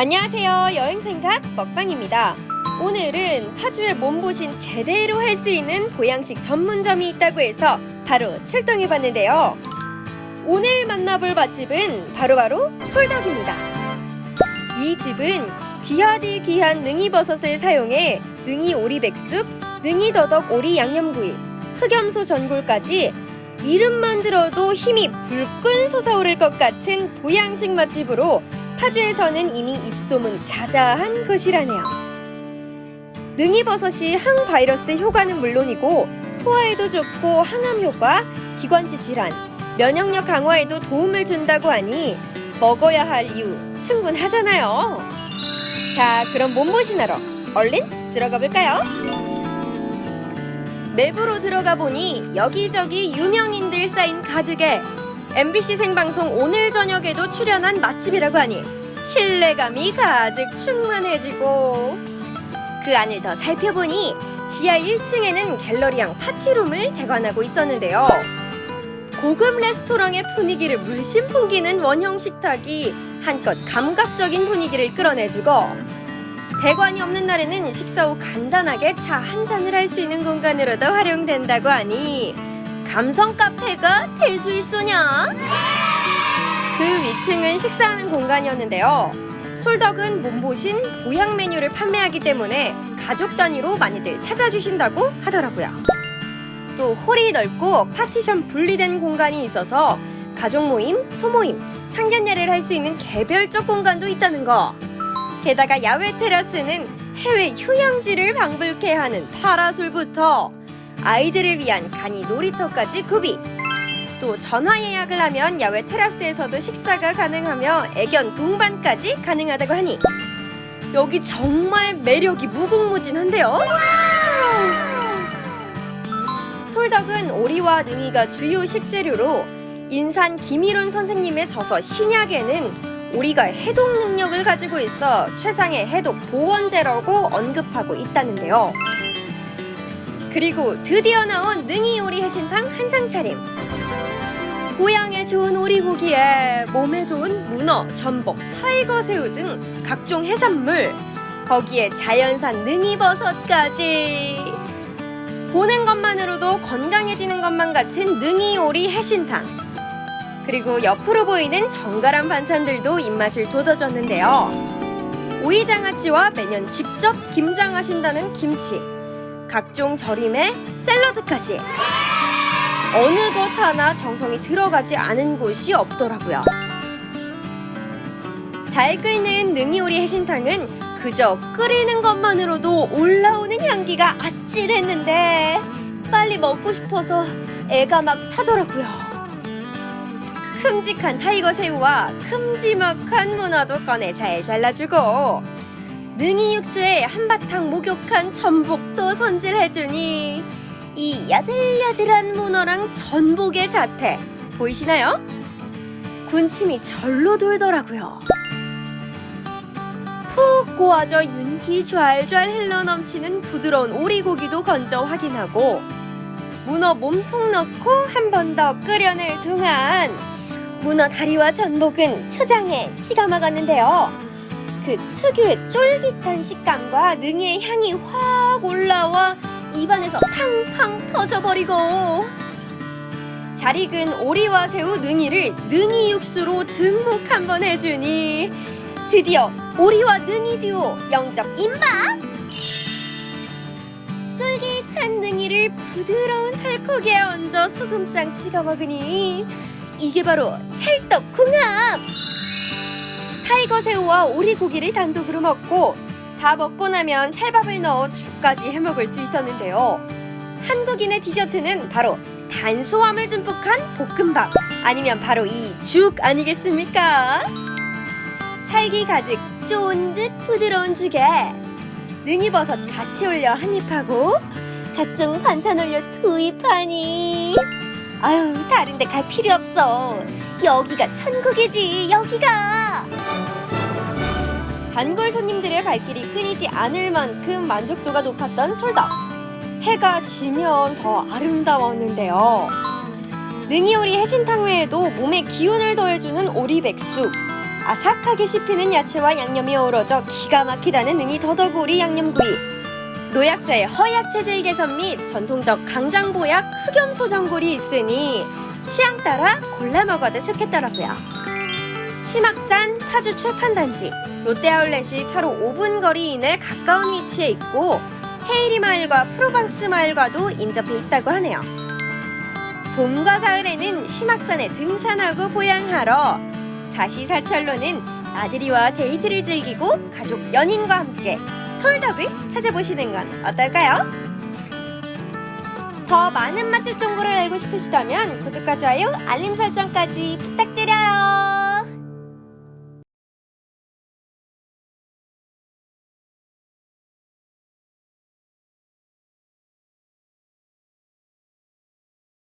안녕하세요. 여행 생각 먹방입니다. 오늘은 파주에 몸보신 제대로 할 수 있는 보양식 전문점이 있다고 해서 바로 출동해 봤는데요. 오늘 만나볼 맛집은 바로 바로 솔덕입니다. 이 집은 귀하디 귀한 능이버섯을 사용해 능이 오리백숙, 능이더덕 오리 양념구이, 흑염소 전골까지 이름만 들어도 힘이 불끈 솟아오를 것 같은 보양식 맛집으로 파주에서는 이미 입소문 자자한 곳이라네요. 능이버섯이 항바이러스 효과는 물론이고 소화에도 좋고 항암 효과, 기관지 질환, 면역력 강화에도 도움을 준다고 하니 먹어야 할 이유 충분하잖아요. 자, 그럼 몸보신하러 얼른 들어가 볼까요? 내부로 들어가 보니 여기저기 유명인들 사인 가득에 MBC 생방송 오늘 저녁에도 출연한 맛집이라고 하니 신뢰감이 가득 충만해지고 그 안을 더 살펴보니 지하 1층에는 갤러리랑 파티룸을 대관하고 있었는데요. 고급 레스토랑의 분위기를 물씬 풍기는 원형 식탁이 한껏 감각적인 분위기를 끌어내주고 대관이 없는 날에는 식사 후 간단하게 차 한 잔을 할 수 있는 공간으로도 활용된다고 하니 감성 카페가 대수일소냐? 그 위층은 식사하는 공간이었는데요. 솔덕은 몸보신 보양 메뉴를 판매하기 때문에 가족 단위로 많이들 찾아주신다고 하더라고요. 또 홀이 넓고 파티션 분리된 공간이 있어서 가족 모임, 소모임, 상견례를 할 수 있는 개별적 공간도 있다는 거. 게다가 야외 테라스는 해외 휴양지를 방불케 하는 파라솔부터 아이들을 위한 간이 놀이터까지 구비. 또 전화 예약을 하면 야외 테라스에서도 식사가 가능하며 애견 동반까지 가능하다고 하니 여기 정말 매력이 무궁무진한데요. 솔덕은 오리와 능이가 주요 식재료로 인산 김일훈 선생님의 저서 신약에는 오리가 해독 능력을 가지고 있어 최상의 해독 보원제라고 언급하고 있다는데요. 그리고 드디어 나온 능이 오리 해신탕 한상 차림. 보양에 좋은 오리고기에 몸에 좋은 문어, 전복, 타이거 새우 등 각종 해산물, 거기에 자연산 능이버섯까지. 보는 것만으로도 건강해지는 것만 같은 능이 오리 해신탕. 그리고 옆으로 보이는 정갈한 반찬들도 입맛을 돋아줬는데요. 오이장아찌와 매년 직접 김장하신다는 김치, 각종 절임에 샐러드까지. 어느 것 하나 정성이 들어가지 않은 곳이 없더라고요. 잘 끓는 능이오리 해신탕은 그저 끓이는 것만으로도 올라오는 향기가 아찔했는데 빨리 먹고 싶어서 애가 막 타더라고요. 큼직한 타이거 새우와 큼지막한 문어도 꺼내 잘 잘라주고 능이 육수에 한바탕 목욕한 전복도 손질해주니 이 야들야들한 문어랑 전복의 자태 보이시나요? 군침이 절로 돌더라고요. 푹 고아져 윤기 좔좔 흘러넘치는 부드러운 오리고기도 건져 확인하고 문어 몸통 넣고 한 번 더 끓여낼 동안 문어 다리와 전복은 초장에 찍어 먹었는데요. 그 특유의 쫄깃한 식감과 능이의 향이 확 올라와 입안에서 팡팡 터져버리고 잘 익은 오리와 새우 능이를 능이 육수로 듬뿍 한번 해주니 드디어 오리와 능이 듀오 영접 임박! 쫄깃한 능이를 부드러운 살코기에 얹어 소금장 찍어 먹으니 이게 바로 찰떡궁합! 타이거 새우와 오리고기를 단독으로 먹고 다 먹고 나면 찰밥을 넣어 죽까지 해먹을 수 있었는데요. 한국인의 디저트는 바로 탄수화물 듬뿍한 볶음밥 아니면 바로 이 죽 아니겠습니까? 찰기 가득 쫀득 부드러운 죽에 능이버섯 같이 올려 한입하고 각종 반찬 올려 투입하니 아유 다른 데 갈 필요 없어 여기가 천국이지 여기가 단골 손님들의 발길이 끊이지 않을 만큼 만족도가 높았던 솔덕. 해가 지면 더 아름다웠는데요. 능이오리 해신탕 외에도 몸에 기운을 더해주는 오리백숙, 아삭하게 씹히는 야채와 양념이 어우러져 기가 막히다는 능이 더더구리 양념구이. 노약자의 허약 체질 개선 및 전통적 강장보약 흑염 소 전골이 있으니 취향 따라 골라 먹어도 좋겠더라고요. 심악산 파주 출판단지 롯데아울렛이 차로 5분 거리 이내 가까운 위치에 있고 헤이리 마을과 프로방스 마을과도 인접해 있다고 하네요. 봄과 가을에는 심악산에 등산하고 보양하러 사시사철로는 나들이와 데이트를 즐기고 가족 연인과 함께 솔덕을 찾아보시는 건 어떨까요? 더 많은 맛집 정보를 알고 싶으시다면 구독과 좋아요, 알림 설정까지 부탁드려요.